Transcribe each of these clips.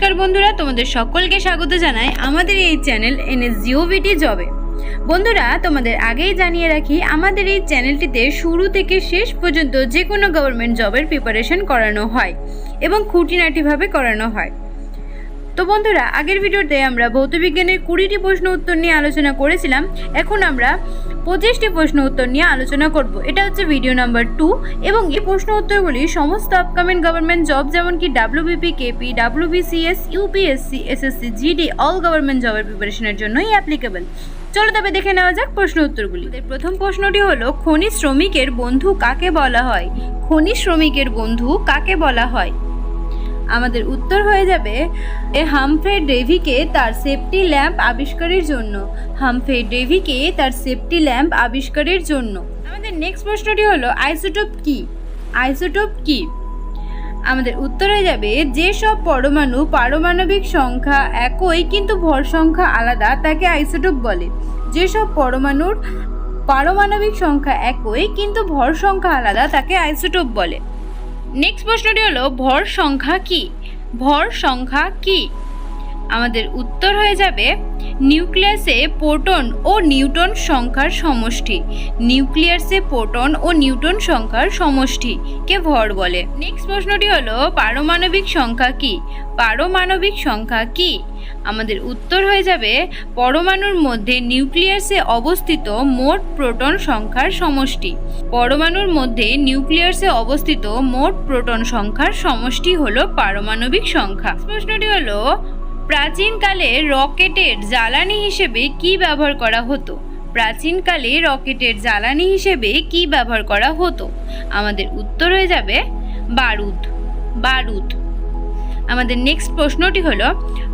নমস্কার বন্ধুরা, তোমাদের সকলকে স্বাগত জানাই আমাদের এই চ্যানেল এনএস জিওভিটি জবে। বন্ধুরা, তোমাদের আগেই জানিয়ে রাখি, আমাদের এই চ্যানেলটিতে শুরু থেকে শেষ পর্যন্ত যে কোনো গভর্নমেন্ট জবের প্রিপারেশন করানো হয় এবং খুঁটিনাটিভাবে করানো হয়। তো বন্ধুরা, আগের ভিডিওতে আমরা ভৌতবিজ্ঞানের কুড়িটি প্রশ্ন উত্তর নিয়ে আলোচনা করেছিলাম। এখন আমরা পঁচিশটি প্রশ্ন উত্তর নিয়ে আলোচনা করব। এটা হচ্ছে ভিডিও নাম্বার টু এবং এই প্রশ্ন উত্তরগুলি সমস্ত আপকামিং গভর্নমেন্ট জব যেমন কি WBP KP WBCS UPSC SSC GD all government জবের প্রিপারেশনের জন্যই অ্যাপ্লিকেবল চলো তবে দেখে নেওয়া যাক প্রশ্ন উত্তরগুলি। প্রথম প্রশ্নটি হলো খনি শ্রমিকের বন্ধু কাকে বলা হয়? খনি শ্রমিকের বন্ধু কাকে বলা হয়? আমাদের উত্তর হয়ে যাবে এ হামফে ডেভিকে তার সেফটি ল্যাম্প আবিষ্কারের জন্য। হামফে ডেভিকে তার সেফটি ল্যাম্প আবিষ্কারের জন্য। আমাদের নেক্সট প্রশ্নটি হলো, আইসোটোপ কি? আইসোটোপ কি? আমাদের উত্তর হয়ে যাবে যেসব পরমাণু পারমাণবিক সংখ্যা একই কিন্তু ভর সংখ্যা আলাদা তাকে আইসোটোপ বলে। যেসব পরমাণুর পারমাণবিক সংখ্যা একই কিন্তু ভর সংখ্যা আলাদা তাকে আইসোটোপ বলে। নেক্সট প্রশ্নটি হলো, ভর সংখ্যা কি? ভর সংখ্যা কি? আমাদের উত্তর হয়ে যাবে, নিউক্লিয়াসে প্রোটন ও নিউটন সংখ্যার সমষ্টি। নিউক্লিয়াসে প্রোটন ও নিউটন সংখ্যার সমষ্টি, কে ভর বলে? নেক্সট প্রশ্নটি হলো, পারমাণবিক সংখ্যা কি? পারমাণবিক সংখ্যা কি? আমাদের উত্তর হয়ে যাবে, পরমাণুর মধ্যে নিউক্লিয়াসে অবস্থিত মোট প্রোটন সংখ্যার সমষ্টি। পরমাণুর মধ্যে নিউক্লিয়াসে অবস্থিত মোট প্রোটন সংখ্যার সমষ্টি হলো পারমাণবিক সংখ্যা। প্রশ্নটি হলো, প্রাচীনকালে রকেটের জ্বালানি হিসেবে কি ব্যবহার করা হতো? প্রাচীনকালে রকেটের জ্বালানি হিসেবে কি ব্যবহার করা হতো? আমাদের উত্তর হয়ে যাবে, বারুদ। বারুদ। আমাদের নেক্সট প্রশ্নটি হলো,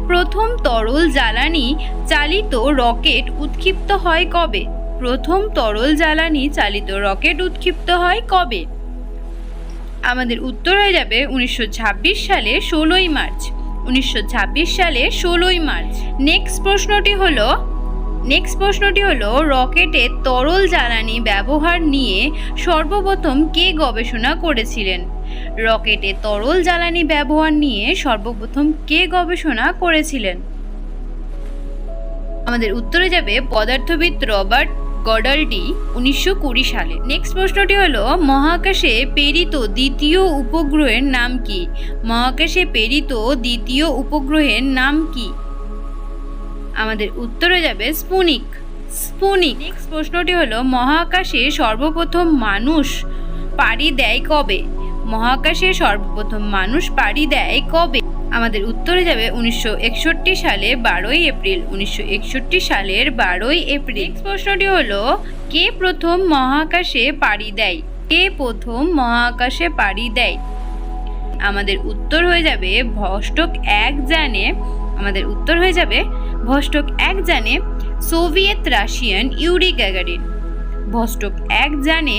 প্রথম তরল জ্বালানি চালিত রকেট উৎক্ষিপ্ত হয় কবে? প্রথম তরল জ্বালানি চালিত রকেট উৎক্ষিপ্ত হয় কবে? আমাদের উত্তর হয়ে যাবে উনিশশো ছাব্বিশ সালে ষোলোই মার্চ। উনিশশো ছাব্বিশ সালে ষোলোই মার্চ। নেক্সট প্রশ্নটি হলো নেক্সট প্রশ্নটি হলো রকেটে তরল জ্বালানি ব্যবহার নিয়ে সর্বপ্রথম কে গবেষণা করেছিলেন? রকেটে তরল জ্বালানি ব্যবহার নিয়ে সর্বপ্রথম কে গবেষণা করেছিলেন? আমাদের উত্তরে যাবে পদার্থবিদ রবার্ট গডালডি উনিশশো কুড়ি সালে। নেক্সট প্রশ্নটি হলো, মহাকাশে প্রেরিত দ্বিতীয় উপগ্রহের নাম কি? মহাকাশে প্রেরিত দ্বিতীয় উপগ্রহের নাম কি? আমাদের উত্তরে যাবে স্পুনিক। স্পুনিক। নেক্সট প্রশ্নটি হলো, মহাকাশে সর্বপ্রথম মানুষ পাড়ি দেয় কবে? মহাকাশে সর্বপ্রথম মানুষ পাড়ি দেয় কবে? আমাদের উত্তরে যাবে উনিশশো একষট্টি সালে বারোই এপ্রিল। উনিশশো একষট্টি সালের বারোই এপ্রিল। প্রশ্নটি হলো, কে প্রথম মহাকাশে পাড়ি দেয়? কে প্রথম মহাকাশে পাড়ি দেয়? আমাদের উত্তর হয়ে যাবে ভস্টক এক জানে, আমাদের উত্তর হয়ে যাবে ভস্টক এক জানে Soviet Russian Yuri Gagarin. Vostok এক জানে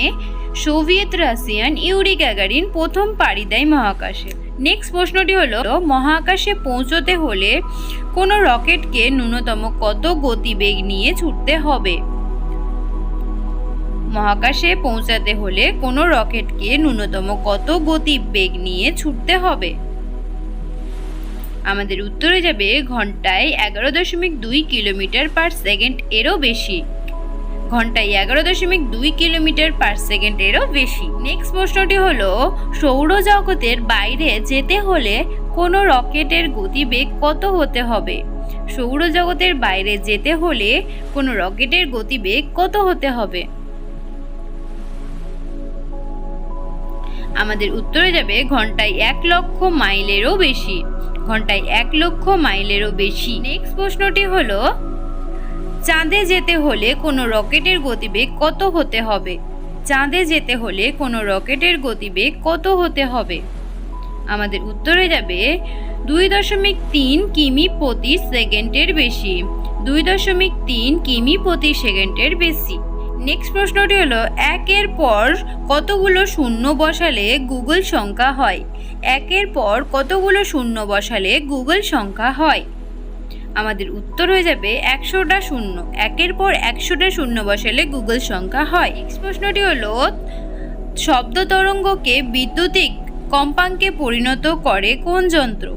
সোভিয়েত রাশিয়ান ইউরি গ্যাগারিন প্রথম পাড়ি দেয় মহাকাশে। নেক্সট প্রশ্নটি হলো, মহাকাশে পৌঁছতে হলে কোনো রকেটকে ন্যূনতম কত গতিবেগ নিয়ে ছুটতে হবে? মহাকাশে পৌঁছাতে হলে কোনো রকেটকে ন্যূনতম কত গতিবেগ নিয়ে ছুটতে হবে? আমাদের উত্তরে যাবে, ঘন্টায় এগারো দশমিক দুই কিলোমিটার পার সেকেন্ড এরও বেশি। ঘন্টায় এগারো দশমিক দুই কিলোমিটার পার সেকেন্ডেরও বেশি। নেক্সট প্রশ্নটি হলো, সৌরজগতের বাইরে যেতে হলে কোনো রকেটের গতিবেগ কত হতে হবে? সৌরজগতের বাইরে যেতে হলে কোনো রকেটের গতিবেগ কত হতে হবে? আমাদের উত্তরে যাবে, ঘন্টায় এক লক্ষ মাইলেরও বেশি। ঘন্টায় এক লক্ষ মাইলেরও বেশি। নেক্সট প্রশ্নটি হলো চাঁদে যেতে হলে কোনো রকেটের গতিবেগ কত হতে হবে? চাঁদে যেতে হলে কোনো রকেটের গতিবেগ কত হতে হবে? আমাদের উত্তরে যাবে দুই দশমিক তিন কিমি প্রতি সেকেন্ডের বেশি, দুই দশমিক তিন কিমি প্রতি সেকেন্ডের বেশি। নেক্সট প্রশ্নটি হলো, একের পর কতগুলো শূন্য বসালে গুগল সংখ্যা হয়? একের পর কতগুলো শূন্য বসালে গুগল সংখ্যা হয়? আমাদের উত্তর হয়ে যাবে একশোটা শূন্য। একের পর একশোটা শূন্য বসালে গুগল সংখ্যা হয়। নেক্সট প্রশ্নটি হলো শব্দ তরঙ্গকে বিদ্যুতিক কম্পাঙ্কে পরিণত করে কোন যন্ত্র?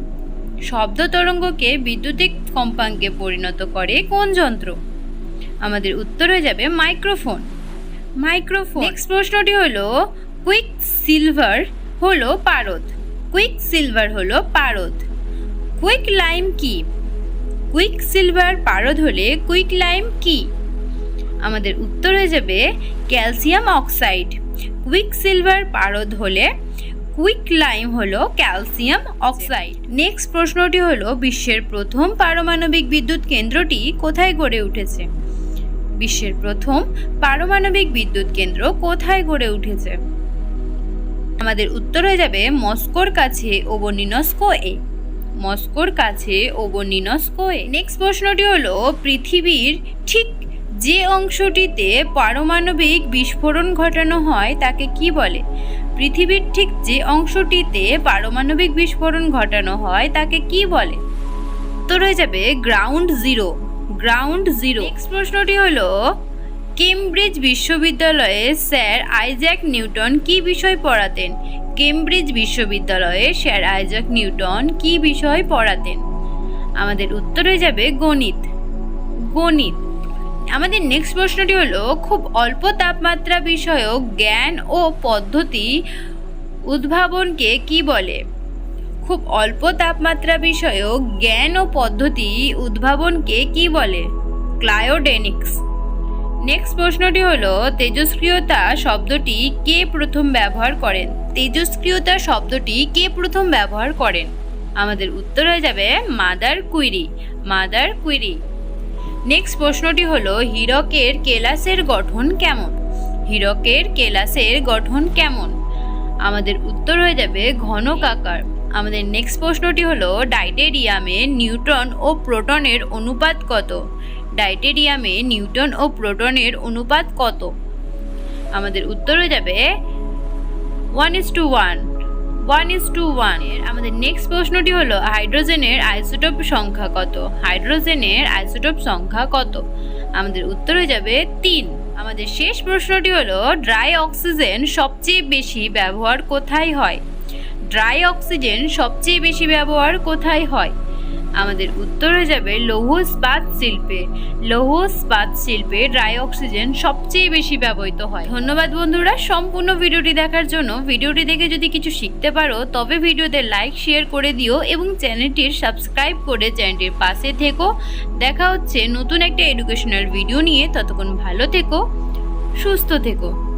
শব্দ তরঙ্গকে বিদ্যুতিক কম্পাঙ্কে পরিণত করে কোন যন্ত্র? আমাদের উত্তর হয়ে যাবে মাইক্রোফোন। মাইক্রোফোন। নেক্সট প্রশ্নটি হলো কুইক সিলভার হলো পারদ। কুইক সিলভার হলো পারদ। কুইক লাইম কি? কুইক সিলভার পারদ হলে কুইক লাইম কি? আমাদের উত্তর হয়ে যাবে ক্যালসিয়াম অক্সাইড। কুইক সিলভার পারদ হলে কুইক লাইম হলো ক্যালসিয়াম অক্সাইড। নেক্সট প্রশ্নটি হলো বিশ্বের প্রথম পারমাণবিক বিদ্যুৎ কেন্দ্রটি কোথায় গড়ে উঠেছে? বিশ্বের প্রথম পারমাণবিক বিদ্যুৎ কেন্দ্র কোথায় গড়ে উঠেছে? আমাদের উত্তর হয়ে যাবে মস্কোর কাছে ওবনিনস্কো এ। মস্কোর কাছে ওবনিনস্কো এ নেক্সট প্রশ্নটি হলো, পৃথিবীর ঠিক যে অংশটিতে পারমাণবিক বিস্ফোরণ ঘটানো হয় তাকে কি বলে? পৃথিবীর ঠিক যে অংশটিতে পারমাণবিক বিস্ফোরণ ঘটানো হয় তাকে কি বলে? উত্তর হয়ে যাবে ground zero ground zero next প্রশ্নটি হলো কেমব্রিজ বিশ্ববিদ্যালয়ে স্যার আইজ্যাক নিউটন কি বিষয় পড়াতেন? কেমব্রিজ বিশ্ববিদ্যালয়ে স্যার আইজ্যাক নিউটন কি বিষয় পড়াতেন? আমাদের উত্তর হয়ে যাবে গণিত। গণিত। আমাদের নেক্সট প্রশ্নটি হলো, খুব অল্প তাপমাত্রা বিষয়ক জ্ঞান ও পদ্ধতি উদ্ভাবনকে কি বলে? খুব অল্প তাপমাত্রা বিষয়ক জ্ঞান ও পদ্ধতি উদ্ভাবনকে কি বলে? ক্লায়োডেনিক্স। নেক্সট প্রশ্নটি হলো, তেজস্ক্রিয়তা শব্দটি কে প্রথম ব্যবহার করেন? তেজস্ক্রিয়তা শব্দটি কে প্রথম ব্যবহার করেন? আমাদের উত্তর হয়ে যাবে Madame Curie Madame Curie. Next প্রশ্নটি হলো, হীরকের কেলাসের গঠন কেমন? হীরকের কেলাসের গঠন কেমন? আমাদের উত্তর হয়ে যাবে ঘনকাকার আমাদের নেক্সট প্রশ্নটি হলো, ডাইটেরিয়ামে নিউট্রন ও প্রোটনের অনুপাত কত? ডাইটেরিয়ামে নিউটন ও প্রোটনের অনুপাত কত? আমাদের উত্তর হয়ে যাবে one is two one one is two one আমাদের নেক্সট প্রশ্নটি হলো, হাইড্রোজেনের আইসোটোপ সংখ্যা কত? হাইড্রোজেনের আইসোটোপ সংখ্যা কত? আমাদের উত্তর হয়ে যাবে তিন। আমাদের শেষ প্রশ্নটি হলো ড্রাই অক্সিজেন সবচেয়ে বেশি ব্যবহার কোথায় হয়? ড্রাই অক্সিজেন সবচেয়ে বেশি ব্যবহার কোথায় হয়? আমাদের উত্তর হয়ে যাবে লৌহ ইস্পাত শিল্পে। লৌহ ইস্পাত শিল্পে ড্রাই অক্সিজেন সবচেয়ে বেশি ব্যবহৃত হয়। ধন্যবাদ বন্ধুরা, সম্পূর্ণ ভিডিওটি দেখার জন্য। ভিডিওটি দেখে যদি কিছু শিখতে পারো, তবে ভিডিওতে লাইক, শেয়ার করে দিও এবং চ্যানেলটির সাবস্ক্রাইব করে চ্যানেলটির পাশে থেকো। দেখা হচ্ছে নতুন একটা এডুকেশনাল ভিডিও নিয়ে। ততক্ষণ ভালো থেকো, সুস্থ থেকো।